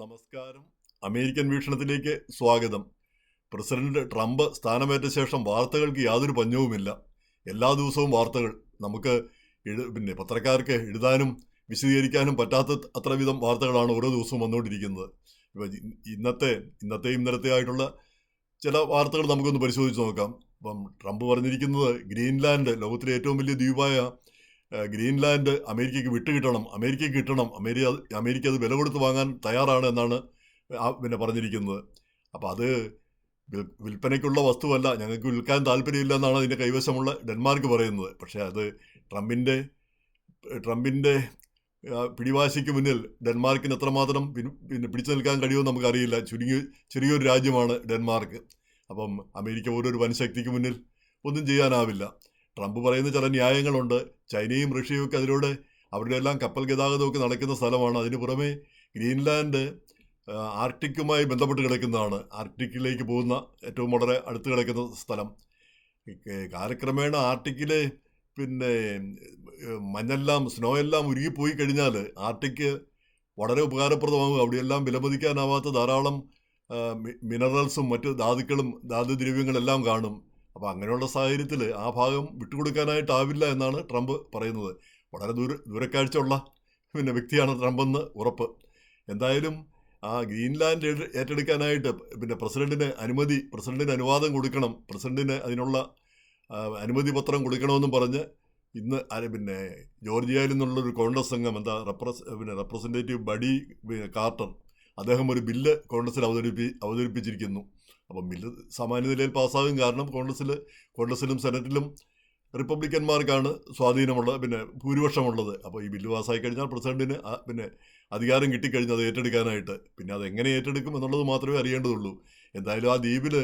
നമസ്കാരം. അമേരിക്കൻ വീക്ഷണത്തിലേക്ക് സ്വാഗതം. President Trump സ്ഥാനമേറ്റ ശേഷം വാർത്തകൾക്ക് യാതൊരു പഞ്ഞവുമില്ല. എല്ലാ ദിവസവും വാർത്തകൾ നമുക്ക് പിന്നെ പത്രക്കാർക്ക് എഴുതാനും വിശദീകരിക്കാനും പറ്റാത്ത അത്ര വിധം വാർത്തകളാണ് ഓരോ ദിവസവും വന്നുകൊണ്ടിരിക്കുന്നത്. ഇപ്പൊ ഇന്നത്തെ ഇന്നത്തെ ഇന്നലത്തെ ആയിട്ടുള്ള ചില വാർത്തകൾ നമുക്കൊന്ന് പരിശോധിച്ച് നോക്കാം. അപ്പം ട്രംപ് പറഞ്ഞിരിക്കുന്നത് ഗ്രീൻലാൻഡ് ലോകത്തിലെ ഏറ്റവും വലിയ ദ്വീപായ ഗ്രീൻലാൻഡ് അമേരിക്കയ്ക്ക് വിട്ടുകിട്ടണം. അമേരിക്കയ്ക്ക് കിട്ടണം. അമേരിക്ക അമേരിക്ക അത് വില കൊടുത്ത് വാങ്ങാൻ തയ്യാറാണ് എന്നാണ് പിന്നെ പറഞ്ഞിരിക്കുന്നത്. അപ്പോൾ അത് വിൽ- വിൽപ്പനയ്ക്കുള്ള വസ്തുവല്ല. ഞങ്ങൾക്ക് വിൽക്കാൻ താല്പര്യമില്ല എന്നാണ് അതിന്റെ കൈവശമുള്ള ഡെൻമാർക്ക് പറയുന്നത്. പക്ഷേ അത് ട്രംപിന്റെ ട്രംപിന്റെ പിടിവാശിക്ക് മുന്നിൽ ഡെൻമാർക്കിന് എത്രമാത്രം പിന്നെ പിടിച്ചു നിൽക്കാൻ കഴിയുമെന്ന് നമുക്കറിയില്ല. ചുരുങ്ങി ചെറിയൊരു രാജ്യമാണ് ഡെൻമാർക്ക്. അപ്പം അമേരിക്ക പോലൊരു വൻശക്തിക്ക് മുന്നിൽ ഒന്നും ചെയ്യാനാവില്ല. ട്രംപ് പറയുന്ന ചില ന്യായങ്ങളുണ്ട്. ചൈനയും റഷ്യയും ഒക്കെ അതിലൂടെ അവരുടെ എല്ലാം കപ്പൽ ഗതാഗതമൊക്കെ നടക്കുന്ന സ്ഥലമാണ്. അതിന് പുറമെ ഗ്രീൻലാൻഡ് ആർട്ടിക്കുമായി ബന്ധപ്പെട്ട് കിടക്കുന്നതാണ്. ആർട്ടിക്കിലേക്ക് പോകുന്ന ഏറ്റവും വളരെ അടുത്ത് കിടക്കുന്ന സ്ഥലം. കാലക്രമേണ ആർട്ടിക്കിലെ പിന്നെ മഞ്ഞെല്ലാം സ്നോ എല്ലാം ഉരുകിപ്പോയി കഴിഞ്ഞാൽ ആർട്ടിക്ക് വളരെ ഉപകാരപ്രദമാകും. അവിടെയെല്ലാം വിലമതിക്കാനാവാത്ത ധാരാളം മിനറൽസും മറ്റ് ധാതുക്കളും ധാതുദ്രവ്യങ്ങളെല്ലാം കാണും. അപ്പോൾ അങ്ങനെയുള്ള സാഹചര്യത്തിൽ ആ ഭാഗം വിട്ടുകൊടുക്കാനായിട്ടാവില്ല എന്നാണ് ട്രംപ് പറയുന്നത്. വളരെ ദൂര ദൂരക്കാഴ്ചയുള്ള പിന്നെ വ്യക്തിയാണ് ട്രംപ് എന്ന് ഉറപ്പ്. എന്തായാലും ആ ഗ്രീൻലാൻഡ് ഏറ്റെടുക്കാനായിട്ട് പിന്നെ പ്രസിഡന്റിന് അനുമതി പ്രസിഡന്റിന് അനുവാദം കൊടുക്കണം. പ്രസിഡന്റിന് അതിനുള്ള അനുമതി പത്രം കൊടുക്കണമെന്നും പറഞ്ഞ് ഇന്ന് പിന്നെ ജോർജിയയിൽ നിന്നുള്ളൊരു കോൺഗ്രസ് അംഗം എന്താ റെപ്രസ് പിന്നെ റെപ്രസെന്റേറ്റീവ് ബഡി കാർട്ടർ അദ്ദേഹം ഒരു ബില്ല് കോൺഗ്രസിൽ അവതരിപ്പി അവതരിപ്പിച്ചിരിക്കുന്നു. അപ്പം ബില്ല് സാമാന്യ നിലയിൽ പാസ്സാകും. കാരണം കോൺഗ്രസ്സിൽ കോൺഗ്രസ്സിലും സെനറ്റിലും റിപ്പബ്ലിക്കന്മാർക്കാണ് സ്വാധീനമുള്ളത് പിന്നെ ഭൂരിപക്ഷമുള്ളത്. അപ്പോൾ ഈ ബില്ല് പാസ്സായി കഴിഞ്ഞാൽ പ്രസിഡന്റിന് പിന്നെ അധികാരം കിട്ടിക്കഴിഞ്ഞാൽ അത് ഏറ്റെടുക്കാനായിട്ട്. പിന്നെ അത് എങ്ങനെ ഏറ്റെടുക്കും എന്നുള്ളത് മാത്രമേ അറിയേണ്ടതുള്ളൂ. എന്തായാലും ആ ദ്വീപിൽ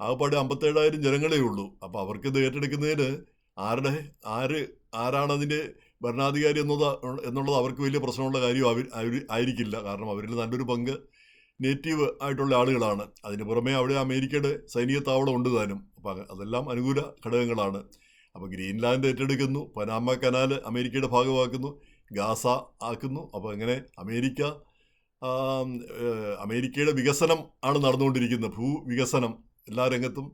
ആകപ്പാട് അമ്പത്തേഴായിരം ജനങ്ങളേ ഉള്ളൂ. അപ്പോൾ അവർക്കിത് ഏറ്റെടുക്കുന്നതിന് ആരുടെ ആര് ആരാണതിന്റെ ഭരണാധികാരി എന്നത് എന്നുള്ളത് അവർക്ക് വലിയ പ്രശ്നമുള്ള കാര്യം ആയിരിക്കില്ല. കാരണം അവരിൽ നല്ലൊരു പങ്ക് നേറ്റീവ് ആയിട്ടുള്ള ആളുകളാണ്. അതിന് പുറമേ അവിടെ അമേരിക്കയുടെ സൈനിക താവളം ഉണ്ട് താനും. അപ്പം അതെല്ലാം അനുകൂല ഘടകങ്ങളാണ്. അപ്പോൾ ഗ്രീൻലാൻഡ് ഏറ്റെടുക്കുന്നു പനാമ കനാൽ അമേരിക്കയുടെ ഭാഗമാക്കുന്നു ഗാസ ആക്കുന്നു. അപ്പോൾ അങ്ങനെ അമേരിക്ക അമേരിക്കയുടെ വികസനം ആണ് നടന്നുകൊണ്ടിരിക്കുന്നത്. ഭൂവികസനം എല്ലാ രംഗത്തും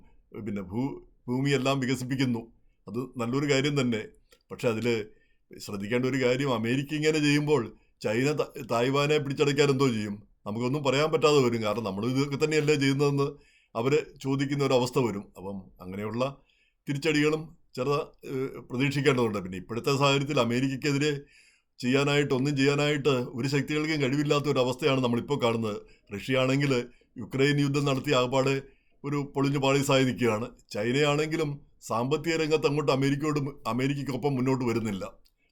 പിന്നെ ഭൂ ഭൂമിയെല്ലാം വികസിപ്പിക്കുന്നു. അത് നല്ലൊരു കാര്യം തന്നെ. പക്ഷേ അതിൽ ശ്രദ്ധിക്കേണ്ട ഒരു കാര്യം അമേരിക്ക ഇങ്ങനെ ചെയ്യുമ്പോൾ ചൈന തായ്വാനെ പിടിച്ചടയ്ക്കാൻ എന്തോ ചെയ്യും? നമുക്കൊന്നും പറയാൻ പറ്റാതെ വരും. കാരണം നമ്മൾ ഇതൊക്കെ തന്നെയല്ലേ ചെയ്യുന്നതെന്ന് അവർ ചോദിക്കുന്ന ഒരു അവസ്ഥ വരും. അപ്പം അങ്ങനെയുള്ള തിരിച്ചടികളും ചെറുത പ്രതീക്ഷിക്കേണ്ടതുണ്ട്. പിന്നെ ഇപ്പോഴത്തെ സാഹചര്യത്തിൽ അമേരിക്കയ്ക്കെതിരെ ചെയ്യാനായിട്ട് ഒന്നും ചെയ്യാനായിട്ട് ഒരു ശക്തികൾക്കും കഴിവില്ലാത്ത ഒരു അവസ്ഥയാണ് നമ്മളിപ്പോൾ കാണുന്നത്. റഷ്യ ആണെങ്കിൽ യുക്രൈൻ യുദ്ധം നടത്തി ആകപ്പാടെ ഒരു പൊളിഞ്ഞു പാളീസായി നിൽക്കുകയാണ്. ചൈനയാണെങ്കിലും സാമ്പത്തിക രംഗത്ത് അങ്ങോട്ട് അമേരിക്കയോട് അമേരിക്കയ്ക്കൊപ്പം മുന്നോട്ട് വരുന്നില്ല.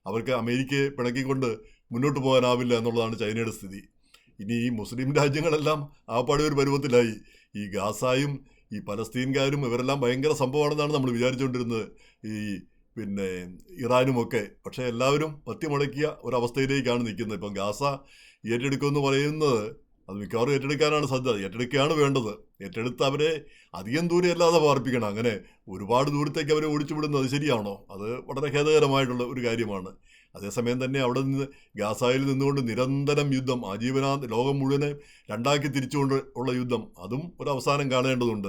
അവർക്ക് അമേരിക്കയെ പിണക്കിക്കൊണ്ട് മുന്നോട്ട് പോകാനാവില്ല എന്നുള്ളതാണ് ചൈനയുടെ സ്ഥിതി. ഇനി ഈ മുസ്ലിം രാജ്യങ്ങളെല്ലാം ആകപ്പാടെ ഒരു പരുവത്തിലായി. ഈ ഗാസായും ഈ പലസ്തീൻകാരും ഇവരെല്ലാം ഭയങ്കര സംഭവമാണെന്നാണ് നമ്മൾ വിചാരിച്ചുകൊണ്ടിരുന്നത്. ഈ പിന്നെ ഇറാനുമൊക്കെ. പക്ഷേ എല്ലാവരും പത്തിമുടക്കിയ ഒരവസ്ഥയിലേക്കാണ് നിൽക്കുന്നത്. ഇപ്പം ഗാസ ഏറ്റെടുക്കുമെന്ന് പറയുന്നത് അത് മിക്കവാറും ഏറ്റെടുക്കാനാണ് സാധ്യത. ഏറ്റെടുക്കുകയാണ് വേണ്ടത്. ഏറ്റെടുത്ത് അവരെ അധികം ദൂരെ അല്ലാതെ പാർപ്പിക്കണം. അങ്ങനെ ഒരുപാട് ദൂരത്തേക്ക് അവരെ ഓടിച്ചു വിടുന്നത് ശരിയാണോ? അത് വളരെ ഖേദകരമായിട്ടുള്ള ഒരു കാര്യമാണ്. അതേസമയം തന്നെ അവിടെ നിന്ന് ഗാസായിൽ നിന്നുകൊണ്ട് നിരന്തരം യുദ്ധം ആജീവനാ ലോകം മുഴുവനെ രണ്ടാക്കി തിരിച്ചുകൊണ്ട് ഉള്ള യുദ്ധം. അതും ഒരു അവസാനം കാണേണ്ടതുണ്ട്.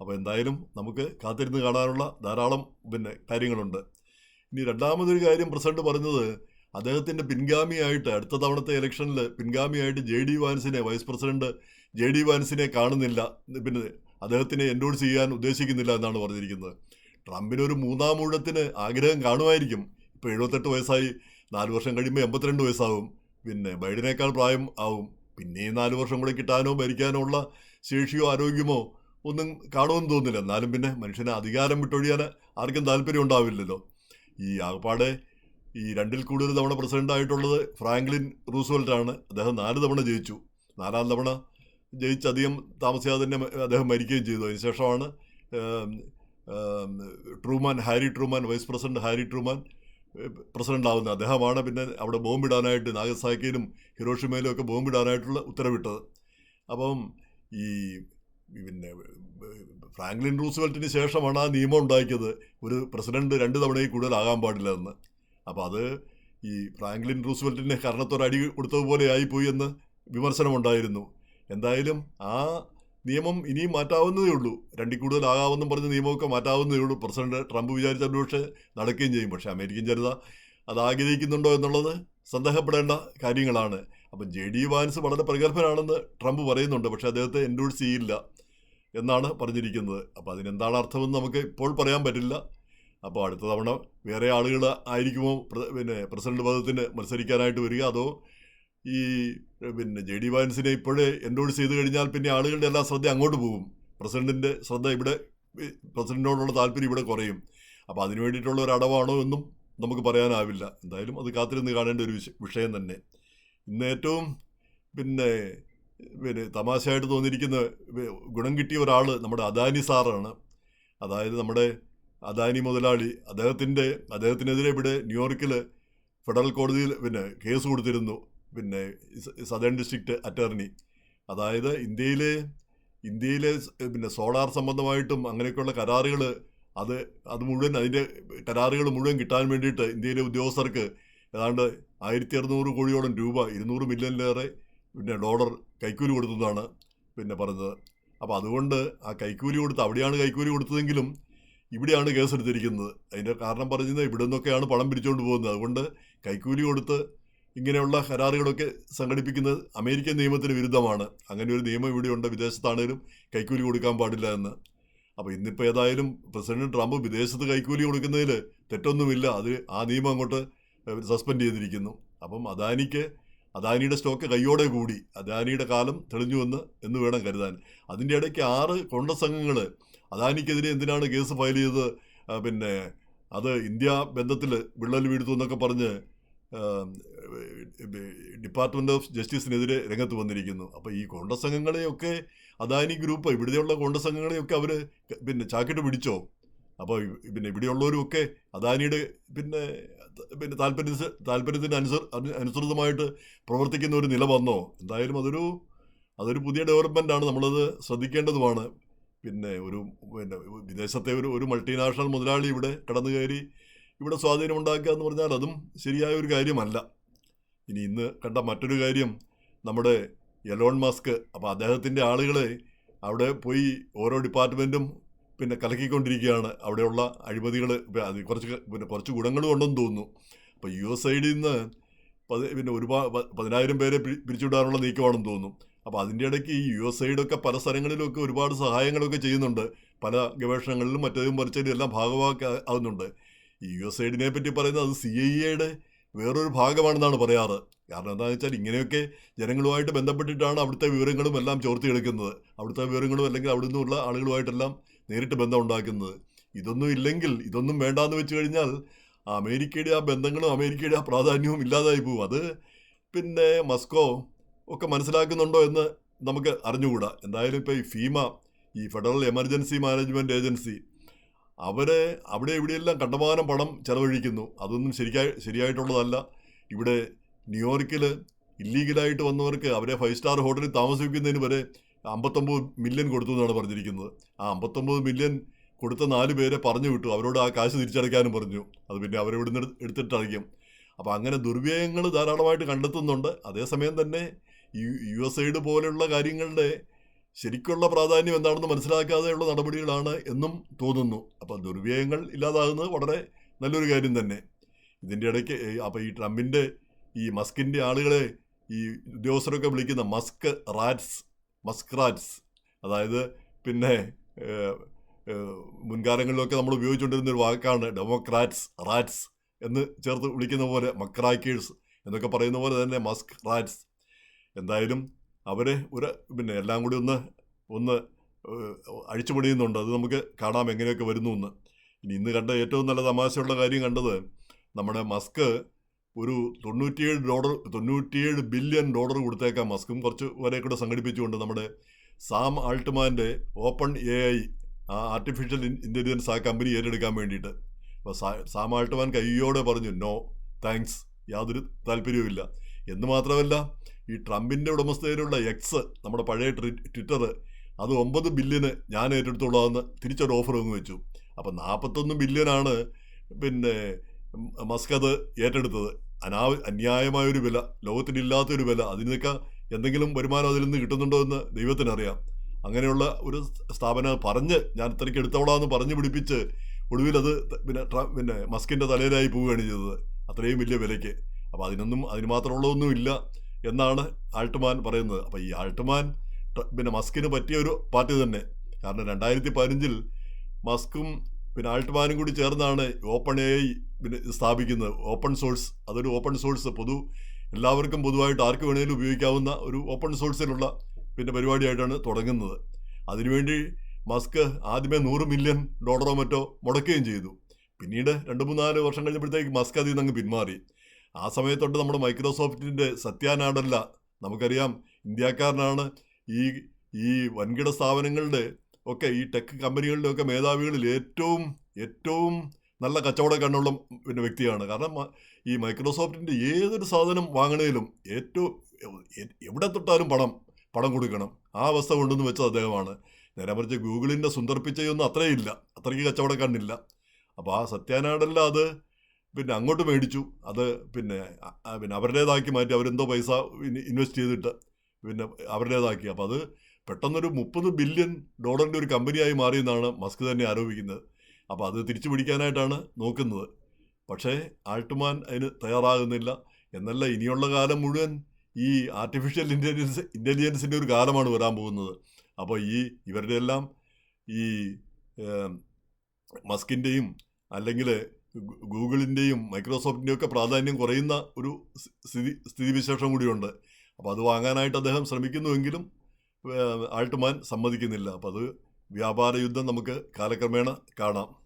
അപ്പോൾ എന്തായാലും നമുക്ക് കാത്തിരുന്ന് കാണാനുള്ള ധാരാളം പിന്നെ കാര്യങ്ങളുണ്ട്. ഇനി രണ്ടാമതൊരു കാര്യം പ്രസിഡന്റ് പറഞ്ഞത് അദ്ദേഹത്തിന്റെ പിൻഗാമിയായിട്ട് അടുത്ത തവണത്തെ ഇലക്ഷനിൽ പിൻഗാമിയായിട്ട് ജെ ഡി വാൻസിനെ വൈസ് പ്രസിഡന്റ് ജെ ഡി വാൻസിനെ കാണുന്നില്ല. പിന്നെ അദ്ദേഹത്തിനെ എൻഡോഴ്സ് ചെയ്യാൻ ഉദ്ദേശിക്കുന്നില്ല എന്നാണ് പറഞ്ഞിരിക്കുന്നത്. ട്രംപിനൊരു മൂന്നാം ഊഴത്തിന് ആഗ്രഹം കാണുമായിരിക്കും. ഇപ്പോൾ എഴുപത്തെട്ട് വയസ്സായി. നാല് വർഷം കഴിയുമ്പോൾ എൺപത്തിരണ്ട് വയസ്സാവും. പിന്നെ ബൈഡനേക്കാൾ പ്രായം ആവും. പിന്നെ ഈ നാല് വർഷം കൂടെ കിട്ടാനോ ഭരിക്കാനോ ഉള്ള ശേഷിയോ ആരോഗ്യമോ ഒന്നും കാണുമെന്ന് തോന്നുന്നില്ല. എന്നാലും പിന്നെ മനുഷ്യനെ അധികാരം വിട്ടൊഴിയാൻ ആർക്കും താല്പര്യം ഉണ്ടാവില്ലല്ലോ. ഈ ആകപ്പാടെ ഈ രണ്ടിൽ കൂടുതൽ തവണ പ്രസിഡന്റ് ആയിട്ടുള്ളത് ഫ്രാങ്ക്ലിൻ റൂസ്വെൽറ്റാണ് അദ്ദേഹം നാല് തവണ ജയിച്ചു. നാലാം തവണ ജയിച്ച് അധികം താമസിയാതെ തന്നെ അദ്ദേഹം മരിക്കുകയും ചെയ്തു. അതിനുശേഷമാണ് Truman Harry Truman vice president Harry Truman president ആവുന്നത് അദ്ദേഹമാണ് പിന്നെ അവിടെ ബോംബിടാനായിട്ട് നാഗസാക്കിയിലും ഹിരോഷിമയിലും ഒക്കെ ബോംബിടാനായിട്ടുള്ള ഉത്തരവിട്ടത്. അപ്പം ഈ പിന്നെ ഫ്രാങ്ക്ലിൻ റൂസ്വെൽറ്റിന് ശേഷമാണ് ആ നിയമം ഉണ്ടാക്കിയത്. ഒരു പ്രസിഡന്റ് രണ്ട് തവണയിൽ കൂടുതൽ ആകാൻ പാടില്ല എന്ന് അപ്പോൾ അത് ഈ ഫ്രാങ്ക്ലിൻ റൂസ്വെൽറ്റിനെ കർണത്തൊരടി കൊടുത്തതുപോലെ ആയിപ്പോയി എന്ന് വിമർശനമുണ്ടായിരുന്നു. എന്തായാലും ആ നിയമം ഇനിയും മാറ്റാവുന്നതേ ഉള്ളൂ. രണ്ടിൽ കൂടുതലാകാമെന്നും പറഞ്ഞ നിയമമൊക്കെ മാറ്റാവുന്നതേ ഉള്ളൂ. പ്രസിഡന്റ് ട്രംപ് വിചാരിച്ചാൽ പക്ഷേ നടക്കുകയും ചെയ്യും. പക്ഷേ അമേരിക്കൻ ജനത അത് ആഗ്രഹിക്കുന്നുണ്ടോ എന്നുള്ളത് സന്ദേഹപ്പെടേണ്ട കാര്യങ്ങളാണ്. അപ്പം ജെ ഡി വാൻസ് വളരെ പ്രഗത്ഭനാണെന്ന് ട്രംപ് പറയുന്നുണ്ട്. പക്ഷേ അദ്ദേഹത്തെ എൻഡോഴ്സ് ചെയ്യില്ല എന്നാണ് പറഞ്ഞിരിക്കുന്നത്. അപ്പോൾ അതിനെന്താണ് അർത്ഥമെന്ന് നമുക്ക് ഇപ്പോൾ പറയാൻ പറ്റില്ല. അപ്പോൾ അടുത്ത തവണ വേറെ ആളുകൾ ആയിരിക്കുമോ പിന്നെ പ്രസിഡന്റ് പദത്തിന് മത്സരിക്കാനായിട്ട് വരിക അതോ ഈ പിന്നെ ജെ ഡി വാൻസിനെ ഇപ്പോഴേ എൻഡോഴ്സ് ചെയ്തു കഴിഞ്ഞാൽ പിന്നെ ആളുകളുടെ എല്ലാ ശ്രദ്ധ അങ്ങോട്ട് പോകും. പ്രസിഡന്റിന്റെ ശ്രദ്ധ ഇവിടെ പ്രസിഡന്റിനോടുള്ള താല്പര്യം ഇവിടെ കുറയും. അപ്പോൾ അതിനു വേണ്ടിയിട്ടുള്ള ഒരു അടവാണോ എന്നും നമുക്ക് പറയാനാവില്ല. എന്തായാലും അത് കാത്തിരുന്ന് കാണേണ്ട ഒരു വിഷയം തന്നെ. ഇന്ന് ഏറ്റവും പിന്നെ പിന്നെ തമാശയായിട്ട് തോന്നിയിരിക്കുന്ന ഗുണം കിട്ടിയ ഒരാൾ നമ്മുടെ അദാനി സാറാണ്. അതായത് നമ്മുടെ അദാനി മുതലാളി അദ്ദേഹത്തിന്റെ അദ്ദേഹത്തിനെതിരെ ഇവിടെ ന്യൂയോർക്കിൽ ഫെഡറൽ കോടതിയിൽ പിന്നെ കേസ് കൊടുത്തിരുന്നു. പിന്നെ സദേൺ ഡിസ്ട്രിക്റ്റ് അറ്റോർണി അതായത് ഇന്ത്യയിലെ ഇന്ത്യയിലെ പിന്നെ സോളാർ സംബന്ധമായിട്ടും അങ്ങനെയൊക്കെയുള്ള കരാറുകൾ അത് അത് മുഴുവൻ അതിന്റെ കരാറുകൾ മുഴുവൻ കിട്ടാൻ വേണ്ടിയിട്ട് ഇന്ത്യയിലെ ഉദ്യോഗസ്ഥർക്ക് ഏതാണ്ട് ആയിരത്തി അറുന്നൂറ് കോടിയോളം രൂപ ഇരുന്നൂറ് മില്യണിലേറെ പിന്നെ ഡോളർ കൈക്കൂലി കൊടുത്തതാണ് പിന്നെ പറഞ്ഞത്. അപ്പോൾ അതുകൊണ്ട് ആ കൈക്കൂലി കൊടുത്ത് അവിടെയാണ് കൈക്കൂലി കൊടുത്തതെങ്കിലും ഇവിടെയാണ് കേസെടുത്തിരിക്കുന്നത്. അതിന്റെ കാരണം പറഞ്ഞത് ഇവിടെ നിന്നൊക്കെയാണ് പണം പിരിച്ചുകൊണ്ട് പോകുന്നത്. അതുകൊണ്ട് കൈക്കൂലി കൊടുത്ത് ഇങ്ങനെയുള്ള കരാറുകളൊക്കെ സംഘടിപ്പിക്കുന്നത് അമേരിക്കൻ നിയമത്തിന് വിരുദ്ധമാണ്. അങ്ങനെ ഒരു നിയമം ഇവിടെയുണ്ട് വിദേശത്താണേലും കൈക്കൂലി കൊടുക്കാൻ പാടില്ല എന്ന്. അപ്പോൾ ഇന്നിപ്പോൾ ഏതായാലും പ്രസിഡന്റ് ട്രംപ് വിദേശത്ത് കൈക്കൂലി കൊടുക്കുന്നതിൽ തെറ്റൊന്നുമില്ല. അത് ആ നിയമം അങ്ങോട്ട് സസ്പെൻഡ് ചെയ്തിരിക്കുന്നു. അപ്പം അദാനിക്ക് അദാനിയുടെ സ്റ്റോക്ക് കയ്യോടെ കൂടി. അദാനിയുടെ കാലം തെളിഞ്ഞു എന്ന് എന്ന് വേണം കരുതാൻ. അതിന്റെ ഇടയ്ക്ക് ആറ് കോൺഗ്രസ് അംഗങ്ങൾ അദാനിക്കെതിരെ എന്തിനാണ് കേസ് ഫയൽ ചെയ്തത്? പിന്നെ അത് ഇന്ത്യ ബന്ധത്തിൽ വിള്ളൽ വീഴ്ത്തു എന്നൊക്കെ പറഞ്ഞ് ഡിപ്പാർട്ട്മെന്റ് ഓഫ് ജസ്റ്റിസിനെതിരെ രംഗത്ത് വന്നിരിക്കുന്നു. അപ്പോൾ ഈ കോൺഗ്രസ് അംഗങ്ങളെയൊക്കെ അദാനി ഗ്രൂപ്പ് ഇവിടെയുള്ള കോൺഗ്രസ് അംഗങ്ങളെയൊക്കെ അവർ പിന്നെ ചാക്കിട്ട് പിടിച്ചോ? അപ്പോൾ പിന്നെ ഇവിടെയുള്ളവരുമൊക്കെ അദാനിയുടെ പിന്നെ പിന്നെ താല്പര്യ താല്പര്യത്തിന് അനുസർ അനുസൃതമായിട്ട് പ്രവർത്തിക്കുന്ന ഒരു നില വന്നോ? എന്തായാലും അതൊരു അതൊരു പുതിയ ഡെവലപ്മെന്റ് ആണ് നമ്മളത് ശ്രദ്ധിക്കേണ്ടതുമാണ്. പിന്നെ ഒരു പിന്നെ വിദേശത്തെ ഒരു ഒരു മൾട്ടിനാഷണൽ മുതലാളി ഇവിടെ കടന്നു കയറി ഇവിടെ സ്വാധീനം ഉണ്ടാക്കുക എന്ന് പറഞ്ഞാൽ അതും ശരിയായ ഒരു കാര്യമല്ല. ഇനി ഇന്ന് കണ്ട മറ്റൊരു കാര്യം നമ്മുടെ എലോൺ മാസ്ക് അപ്പോൾ അദ്ദേഹത്തിന്റെ ആളുകളെ അവിടെ പോയി ഓരോ ഡിപ്പാർട്ട്മെന്റും പിന്നെ കലക്കിക്കൊണ്ടിരിക്കുകയാണ്. അവിടെയുള്ള അഴിമതികൾ കുറച്ച് പിന്നെ കുറച്ച് ഗുണങ്ങളും ഉണ്ടെന്ന് തോന്നുന്നു. അപ്പോൾ യു എസ് ഐഡിൽ നിന്ന് പതി പിന്നെ ഒരുപാട് പതിനായിരം പേരെ പിരിച്ചുവിടാനുള്ള നീക്കമാണെന്ന് തോന്നുന്നു. അപ്പോൾ അതിന്റെ ഇടയ്ക്ക് ഈ യു എസ് ഐഡൊക്കെ പല സ്ഥലങ്ങളിലൊക്കെ ഒരുപാട് സഹായങ്ങളൊക്കെ ചെയ്യുന്നുണ്ട്. പല ഗവേഷണങ്ങളിലും മറ്റേതും മറിച്ചതിലും എല്ലാം ഭാഗമാക്കി ആകുന്നുണ്ട് ഈ യു എസ് ഐഡിനെ പറ്റി പറയുന്നത് അത് സി ഐ എയുടെ വേറൊരു ഭാഗമാണെന്നാണ് പറയാറ്. കാരണം എന്താണെന്ന് വെച്ചാൽ ഇങ്ങനെയൊക്കെ ജനങ്ങളുമായിട്ട് ബന്ധപ്പെട്ടിട്ടാണ് അവിടുത്തെ വിവരങ്ങളും എല്ലാം ചോർത്തിയെടുക്കുന്നത് അവിടുത്തെ വിവരങ്ങളും അല്ലെങ്കിൽ അവിടെ നിന്നുള്ള ആളുകളുമായിട്ടെല്ലാം നേരിട്ട് ബന്ധം ഉണ്ടാക്കുന്നത്. ഇതൊന്നും ഇല്ലെങ്കിൽ ഇതൊന്നും വേണ്ടാന്ന് വെച്ച് കഴിഞ്ഞാൽ അമേരിക്കയുടെ ആ ബന്ധങ്ങളും അമേരിക്കയുടെ ആ പ്രാധാന്യവും ഇല്ലാതായി പോകും അത് പിന്നെ മസ്കോ ഒക്കെ മനസ്സിലാക്കുന്നുണ്ടോ എന്ന് നമുക്ക് അറിഞ്ഞുകൂടാ. എന്തായാലും ഇപ്പോൾ ഈ ഫീമ ഈ ഫെഡറൽ എമർജൻസി മാനേജ്മെന്റ് ഏജൻസി അവരെ അവിടെ ഇവിടെയെല്ലാം കണ്ടമാനം പണം ചെലവഴിക്കുന്നു. അതൊന്നും ശരിയായി ശരിയായിട്ടുള്ളതല്ല. ഇവിടെ ന്യൂയോർക്കിൽ ഇല്ലീഗലായിട്ട് വന്നവർക്ക് അവരെ ഫൈവ് സ്റ്റാർ ഹോട്ടലിൽ താമസിപ്പിക്കുന്നതിന് വരെ അമ്പത്തൊമ്പത് മില്യൺ കൊടുത്തു എന്നാണ് പറഞ്ഞിരിക്കുന്നത്. ആ അമ്പത്തൊമ്പത് മില്യൺ കൊടുത്ത നാല് പേരെ പറഞ്ഞു വിട്ടു. അവരോട് ആ കാശ് തിരിച്ചടയ്ക്കാനും പറഞ്ഞു. അത് പിന്നെ അവരിവിടുന്ന് എടു- എടുത്തിട്ടറിയും അപ്പോൾ അങ്ങനെ ദുർവ്യയങ്ങൾ ധാരാളമായിട്ട് കണ്ടെത്തുന്നുണ്ട്. അതേസമയം തന്നെ യു യു എസ് ഐഡ് പോലെയുള്ള കാര്യങ്ങളുടെ ശരിക്കുള്ള പ്രാധാന്യം എന്താണെന്ന് മനസ്സിലാക്കാതെയുള്ള നടപടികളാണ് എന്നും തോന്നുന്നു. അപ്പോൾ ദുർവ്യയങ്ങൾ ഇല്ലാതാകുന്നത് വളരെ നല്ലൊരു കാര്യം തന്നെ. ഇതിന്റെ ഇടയ്ക്ക് അപ്പോൾ ഈ ട്രംപിന്റെ ഈ മസ്കിന്റെ ആളുകളെ ഈ ഉദ്യോഗസ്ഥരൊക്കെ വിളിക്കുന്ന മസ്ക് റാറ്റ്സ് മസ്ക് റാറ്റ്സ്. അതായത് പിന്നെ മുൻകാലങ്ങളിലൊക്കെ നമ്മൾ ഉപയോഗിച്ചുകൊണ്ടിരുന്ന ഒരു വാക്കാണ് ഡെമോക്രാറ്റ്സ് റാറ്റ്സ് എന്ന് ചേർത്ത് വിളിക്കുന്ന പോലെ മക്രാക്കേഴ്സ് എന്നൊക്കെ പറയുന്ന പോലെ തന്നെ മസ്ക് റാറ്റ്സ്. എന്തായാലും അവരെ ഒരു പിന്നെ എല്ലാം കൂടി ഒന്ന് ഒന്ന് അഴിച്ചുപണിയുന്നുണ്ട്. അത് നമുക്ക് കാണാം എങ്ങനെയൊക്കെ വരുന്നു എന്ന്. ഇനി ഇന്ന് കണ്ട ഏറ്റവും നല്ല തമാശയുള്ള കാര്യം കണ്ടത് നമ്മുടെ മസ്ക് ഒരു തൊണ്ണൂറ്റിയേഴ് ഡോളർ തൊണ്ണൂറ്റിയേഴ് ബില്യൺ ഡോളർ കൊടുത്തേക്കാം മസ്കും. കുറച്ച് വരെ കൂടെ സംഘടിപ്പിച്ചുകൊണ്ട് നമ്മുടെ സാം ആൾട്ട്മാന്റെ ഓപ്പൺ എ ഐ ആ ആർട്ടിഫിഷ്യൽ ഇന്റലിജൻസ് ആ കമ്പനി ഏറ്റെടുക്കാൻ വേണ്ടിയിട്ട്. അപ്പോൾ സാം ആൾട്ട്മാൻ കയ്യോടെ പറഞ്ഞു നോ താങ്ക്സ്. യാതൊരു താല്പര്യവുമില്ല. എന്ന് മാത്രമല്ല ഈ ട്രംപിന്റെ ഉടമസ്ഥതയിലുള്ള എക്സ് നമ്മുടെ പഴയ ട്വിറ്റർ അത് ഒമ്പത് ബില്യന് ഞാൻ ഏറ്റെടുത്തോളാമെന്ന് തിരിച്ചൊരു ഓഫർ അങ്ങ് വെച്ചു. അപ്പം നാൽപ്പത്തൊന്ന് ബില്യനാണ് പിന്നെ മസ്ക് അത് ഏറ്റെടുത്തത്. അനാവ അന്യായമായൊരു വില ലോകത്തിലില്ലാത്തൊരു വില. അതിനൊക്കെ എന്തെങ്കിലും വരുമാനം അതിൽ നിന്ന് കിട്ടുന്നുണ്ടോ എന്ന് ദൈവത്തിനറിയാം. അങ്ങനെയുള്ള ഒരു സ്ഥാപനം പറഞ്ഞ് ഞാൻ ഇത്രയ്ക്ക് എടുത്തോളാന്ന് പറഞ്ഞു പിടിപ്പിച്ച് ഒടുവിൽ അത് പിന്നെ പിന്നെ മസ്കിന്റെ തലയിലായി പോവുകയാണ് ചെയ്തത്. അത്രയും വലിയ വിലയ്ക്ക്. അപ്പോൾ അതിനൊന്നും അതിന് മാത്രമുള്ളതൊന്നും ഇല്ല എന്നാണ് ആൾട്ട്മാൻ പറയുന്നത്. അപ്പോൾ ഈ ആൾട്ട്മാൻ പിന്നെ മസ്കിന് പറ്റിയ ഒരു പാർട്ടി തന്നെ. കാരണം രണ്ടായിരത്തി പതിനഞ്ചിൽ മസ്കും പിന്നെ ആൾട്ട്മാനും കൂടി ചേർന്നാണ് ഓപ്പൺ എ പിന്നെ സ്ഥാപിക്കുന്നത്. Open source. അതൊരു ഓപ്പൺ സോഴ്സ്. പൊതു എല്ലാവർക്കും പൊതുവായിട്ട് ആർക്ക് വേണമെങ്കിലും ഉപയോഗിക്കാവുന്ന ഒരു ഓപ്പൺ സോഴ്സിലുള്ള പിന്നെ പരിപാടിയായിട്ടാണ് തുടങ്ങുന്നത്. അതിനുവേണ്ടി മസ്ക് ആദ്യമേ നൂറ് മില്യൺ ഡോളറോ മറ്റോ മുടക്കുകയും ചെയ്തു. പിന്നീട് രണ്ട് മൂന്നാൽ വർഷം കഴിഞ്ഞപ്പോഴത്തേക്ക് മസ്ക് അതിൽ നിന്ന് അങ്ങ് പിന്മാറി. ആ സമയത്തൊട്ട് നമ്മുടെ മൈക്രോസോഫ്റ്റിന്റെ സത്യാനാടല്ല. നമുക്കറിയാം ഇന്ത്യക്കാരനാണ് ഈ ഈ വൻകിട സ്ഥാപനങ്ങളുടെ ഒക്കെ ഈ ടെക് കമ്പനികളുടെ ഒക്കെ മേധാവികളിൽ ഏറ്റവും ഏറ്റവും നല്ല കച്ചവട കണ്ണുള്ള പിന്നെ വ്യക്തിയാണ്. കാരണം ഈ മൈക്രോസോഫ്റ്റിന്റെ ഏതൊരു സാധനം വാങ്ങണേലും ഏറ്റവും എവിടെ തൊട്ടാലും പണം പണം കൊടുക്കണം. ആ അവസ്ഥ കൊണ്ടുവന്ന് വെച്ചത് അദ്ദേഹമാണ്. നേരെ മറിച്ച് ഗൂഗിളിന്റെ സുന്ദർ പിച്ചയൊന്നും അത്രയില്ല. അത്രയ്ക്ക് കച്ചവട കണ്ണില്ല. അപ്പോൾ ആ സത്യാനാടല്ല അത്. പിന്നെ അങ്ങോട്ട് മേടിച്ചു. അത് പിന്നെ പിന്നെ അവരുടേതാക്കി മാറ്റി അവരെന്തോ പൈസ ഇൻവെസ്റ്റ് ചെയ്തിട്ട് പിന്നെ അവരുടേതാക്കി. അപ്പോൾ അത് പെട്ടെന്നൊരു മുപ്പത് ബില്യൺ ഡോളറിന്റെ ഒരു കമ്പനിയായി മാറിയെന്നാണ് മസ്ക് തന്നെ ആരോപിക്കുന്നത്. അപ്പോൾ അത് തിരിച്ചു പിടിക്കാനായിട്ടാണ് നോക്കുന്നത്. പക്ഷേ ആൾട്ട്മാൻ അതിന് തയ്യാറാകുന്നില്ല. എന്നല്ല ഇനിയുള്ള കാലം മുഴുവൻ ഈ ആർട്ടിഫിഷ്യൽ ഇന്റലിജൻസ് ഇന്റലിജൻസിന്റെ ഒരു കാലമാണ് വരാൻ പോകുന്നത്. അപ്പോൾ ഈ ഇവരുടെ എല്ലാം ഈ മസ്കിന്റെയും അല്ലെങ്കിൽ ഗൂഗിളിന്റെയും മൈക്രോസോഫ്റ്റിന്റെയും ഒക്കെ പ്രാധാന്യം കുറയുന്ന ഒരു സ്ഥിതി സ്ഥിതിവിശേഷം കൂടിയുണ്ട്. അപ്പോൾ അത് വാങ്ങാനായിട്ട് അദ്ദേഹം ശ്രമിക്കുന്നുവെങ്കിലും ആൾട്ട്മാൻ സമ്മതിക്കുന്നില്ല. അപ്പോൾ അത് വ്യാപാര യുദ്ധം നമുക്ക് കാലക്രമേണ കാണാം.